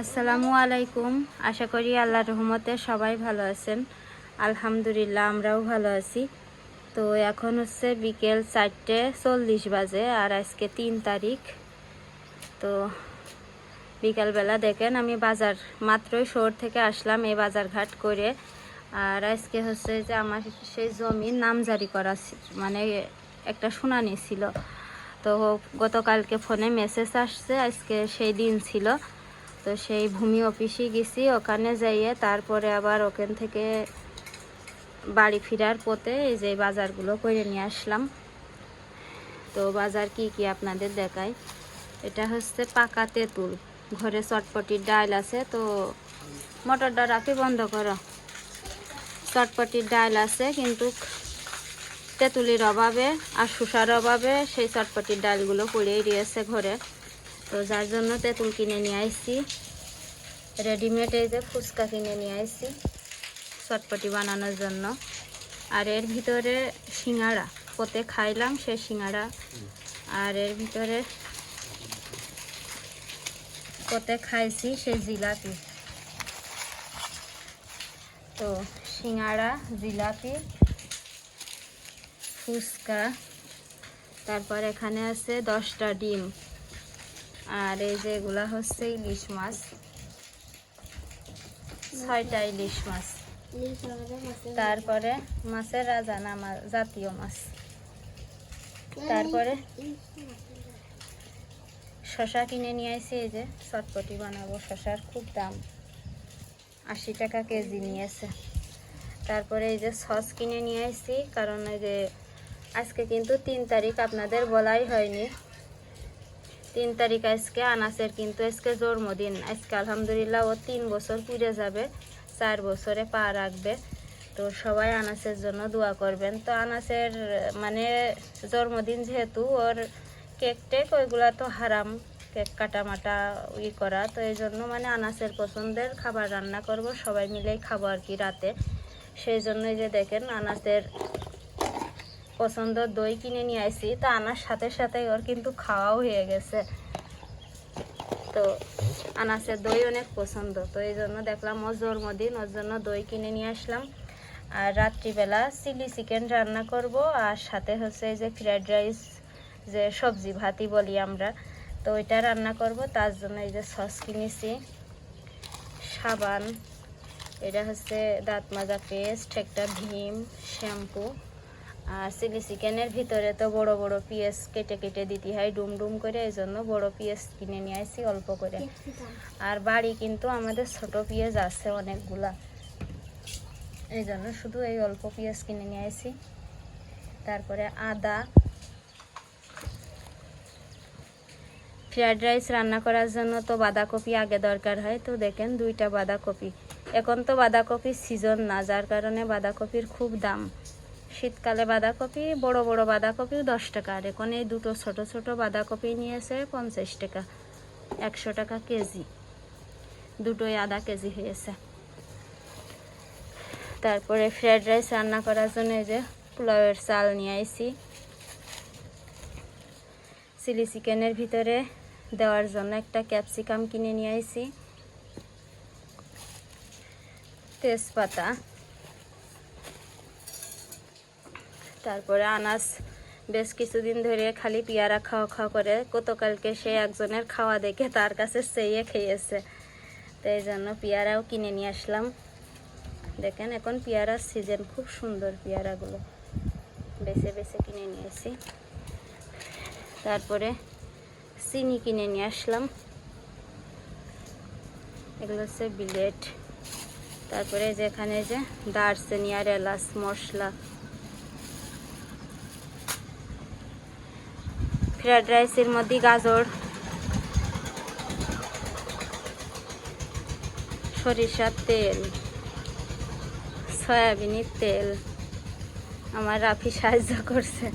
আসসালামু আলাইকুম। আশা করি আল্লাহ রহমতে সবাই ভালো আছেন। আলহামদুলিল্লাহ, আমরাও ভালো আছি। তো এখন হচ্ছে বিকেল চারটে চল্লিশ বাজে আর আজকে তিন তারিখ। তো বিকালবেলা দেখেন আমি বাজার মাত্রই শহর থেকে আসলাম এই বাজার ঘাট করে। আর আজকে হচ্ছে যে আমার সেই জমির নামজারি করা মানে একটা শুনানি ছিল। তো গতকালকে ফোনে মেসেজ আসছে, আজকে সেই দিন ছিল। তো সেই ভূমি অফিসে গেছি, ওখানে যাইয়ে তারপরে আবার ওখান থেকে বাড়ি ফেরার পথে এই যে বাজারগুলো করে নিয়ে আসলাম। তো বাজার কি কি আপনাদের দেখাই? এটা হচ্ছে পাকা তেঁতুল। ঘরে চটপটির ডাল আছে, তো মটরটা রাখি বন্ধ করো। চটপটির ডাল আছে, কিন্তু তেঁতুলির অভাবে আর শুষার অভাবে সেই চটপটির ডালগুলো পড়েই রয়েছে ঘরে। তো যার জন্য তেঁতুল কিনে নিয়ে আসছি রেডিমেড এই যে ফুচকা কিনে নিয়ে আসছি চটপটি বানানোর জন্য। আর এর ভিতরে সিঙ্গাড়া পোতে খাইলাম সেই সিঙ্গাড়া আর এর ভিতরে পোতে খাইছি সেই জিলাপি। তো সিঙ্গাড়া জিলাপি ফুচকা। তারপর এখানে আছে দশটা ডিম। আর এই যে এগুলা হচ্ছে ইলিশ মাছ। ছয়টা ইলিশ মাছ। তারপরে মাছের রাজা না জাতীয় মাছ। তারপরে শশা কিনে নিয়ে আসি এই যে চটপটি বানাবো। শশার খুব দাম। আশি টাকা কেজি নিয়েছে তারপরে এই যে সস কিনে নিয়ে আসছি কারণ এই যে আজকে কিন্তু তিন তারিখ আপনাদের বলাই হয়নি। তিন তারিখ আজকে আনাসের কিন্তু আজকে জন্মদিন। আজকে আলহামদুলিল্লাহ ও তিন বছর পুড়ে যাবে, চার বছরে পা রাখবে। তো সবাই আনাসের জন্য দোয়া করবেন। তো আনাসের মানে জন্মদিন যেহেতু, ওর কেক টেক ওইগুলা তো হারাম, কেক কাটা মাটা ই করা। তো এই জন্য মানে আনাসের পছন্দের খাবার রান্না করব, সবাই মিলেই খাব আর কি রাতে। সেই জন্যই যে দেখেন আনাসের পছন্দ দই কিনে নিয়ে আসি তো আনার সাথে সাথে ওর কিন্তু খাওয়াও হয়ে গেছে। তো আনাসের দই অনেক পছন্দ, তো এই জন্য দেখলাম ওর জন্মদিন, ওর জন্য দই কিনে নিয়ে আসলাম। আর রাত্রিবেলা চিলি চিকেন রান্না করব, আর সাথে হচ্ছে যে ফ্রাইড রাইস, যে সবজি ভাতি বলি আমরা, তো ওইটা রান্না করব, তার জন্য এই যে সস কিনেছি। সাবান, এটা হচ্ছে দাঁত মাজা পেস্ট, একটা ভীম, শ্যাম্পু। আর চিলি চিকেনের ভিতরে তো বড় বড় পিস কেটে কেটে দিতে হয়, ডুম ডুম করে, এই জন্য বড় পিস কিনে নিয়ে আসি অল্প করে। আর বাড়ি কিন্তু আমাদের ছোট পিঁয়াজ আছে অনেকগুলা। এই জন্য শুধু এই অল্প পেঁয়াজ কিনে নিয়ে আসি তারপরে আদা। ফ্রায়েড রাইস রান্না করার জন্য তো বাঁধাকপি আগে দরকার হয়। তো দেখেন দুইটা বাঁধাকপি। এখন তো বাঁধাকপির সিজন না, যার কারণে বাঁধাকপির খুব দাম। শীতকালে বাঁধাকপি, বড় বড় বাঁধাকপিও দশ টাকা। আর এখন এই দুটো ছোট ছোট বাঁধাকপি নিয়েছে পঞ্চাশ টাকা, একশো টাকা কেজি। দুটোই আধা কেজি হয়েছে। তারপরে ফ্রাইড রাইস রান্না করার জন্য এই যে পোলাওয়ের চাল নিয়ে আইছি। চিলি চিকেনের ভিতরে দেওয়ার জন্য একটা ক্যাপসিকাম কিনে নিয়ে আইছি। তেজপাতা। তারপরে আনাস বেশ কিছুদিন ধরে খালি পেয়ারা খাওয়া খাওয়া করে। গতকালকে সে একজনের খাওয়া দেখে তার কাছে চেয়ে খেয়েছে। তো এই জন্য পেয়ারাও কিনে নিয়ে আসলাম। দেখেন এখন পেয়ারার সিজন খুব সুন্দর পেয়ারাগুলো। বেছে বেছে কিনে নিয়েছি। তারপরে চিনি কিনে নিয়ে আসলাম। এগুলো হচ্ছে বিলেট। তারপরে যেখানে যে দারচিনি আর এলাচ মশলা। ফ্রাইড রাইসের মধ্যে গাজর, সরিষার তেল, সয়াবিনের তেল। আমার রাফি সাহায্য করছে।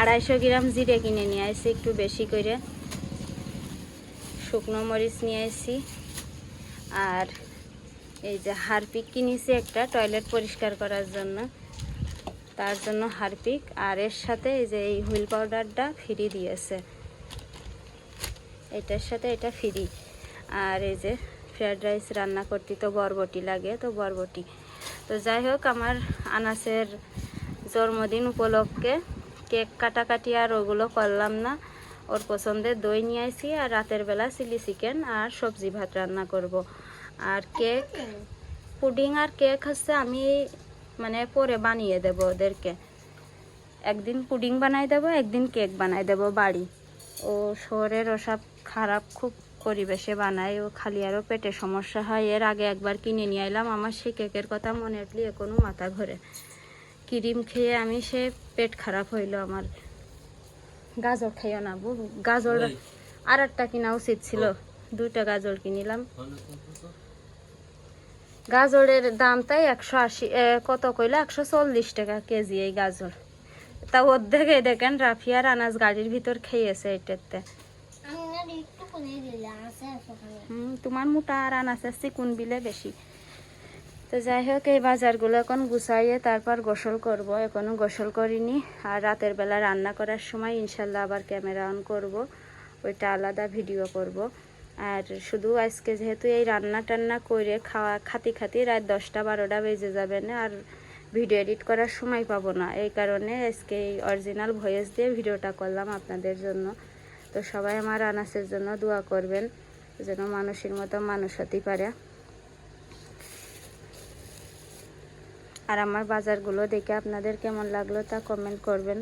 আড়াইশো গ্রাম জিরে কিনে নিয়ে আসি একটু বেশি করে। শুকনো মরিচ নিয়ে আসি আর এই যে হারপিক কিনেছি একটা, টয়লেট পরিষ্কার করার জন্য। তার জন্য হারপিক, আর এর সাথে এই যে এই হুইল পাউডারটা ফ্রি দিয়েছে। এটার সাথে এটা ফ্রি। আর এই যে ফ্রায়েড রাইস রান্না করতে তো বরবটি লাগে, তো বরবটি। তো যাই হোক, আমার আনাসের জন্মদিন উপলক্ষে কেক কাটাকাটি আর ওগুলো করলাম না। ওর পছন্দের দই নিয়ে আসি আর রাতের বেলা চিলি চিকেন আর সবজি ভাত রান্না করব। আর কেক, পুডিং আর কেক হচ্ছে আমি মানে পরে বানিয়ে দেব ওদেরকে। একদিন পুডিং বানাই দেবো একদিন কেক বানাই দেবো বাড়ি। ও শহরের ওসব খারাপ খুব পরিবেশে বানায় ও খালি আরও পেটে সমস্যা হয়। এর আগে একবার কিনে নিয়ে এলাম আমার সেই কেকের কথা মনে উঠলি এখনও মাথা ঘরে। ক্রিম খেয়ে আমি সে পেট খারাপ হইল আমার। গাজর খাইও না বউ গাজর আর একটা কিনা উচিত ছিল। দুইটা গাজর কিনিলাম। গাজরের দাম তাই একশো আশি কত কইলো? একশো চল্লিশ টাকা কেজি এই গাজর। তা অর্ধেকে দেখেন রাফিয়ার আনাজ গাড়ির ভিতর খেয়েছে এটাতে। তোমার মোটা আর আনাজের চিকুন বিলে বেশি। তো যাই হোক, এই বাজারগুলো এখন গুছাইয়ে তারপর গোসল করব। এখনও গোসল করিনি। আর রাতের বেলা রান্না করার সময় ইনশাল্লাহ আবার ক্যামেরা অন করব। ওইটা আলাদা ভিডিও করব। আর শুধু আজকে যেহেতু এই রান্না টান্না করে খাওয়া খাতি খাতি রাত দশটা, বারোটা বেজে যাবে না, আর ভিডিও এডিট করার সময় পাবো না। এই কারণে আজকে এই অরিজিনাল ভয়েস দিয়ে ভিডিওটা করলাম আপনাদের জন্য। তো সবাই আমার আনাসের জন্য দোয়া করবেন, যেন মানুষের মতো মানুষ হতে পারে। আর আমার বাজারগুলো দেখে আপনাদের কেমন লাগল তা কমেন্ট করবেন।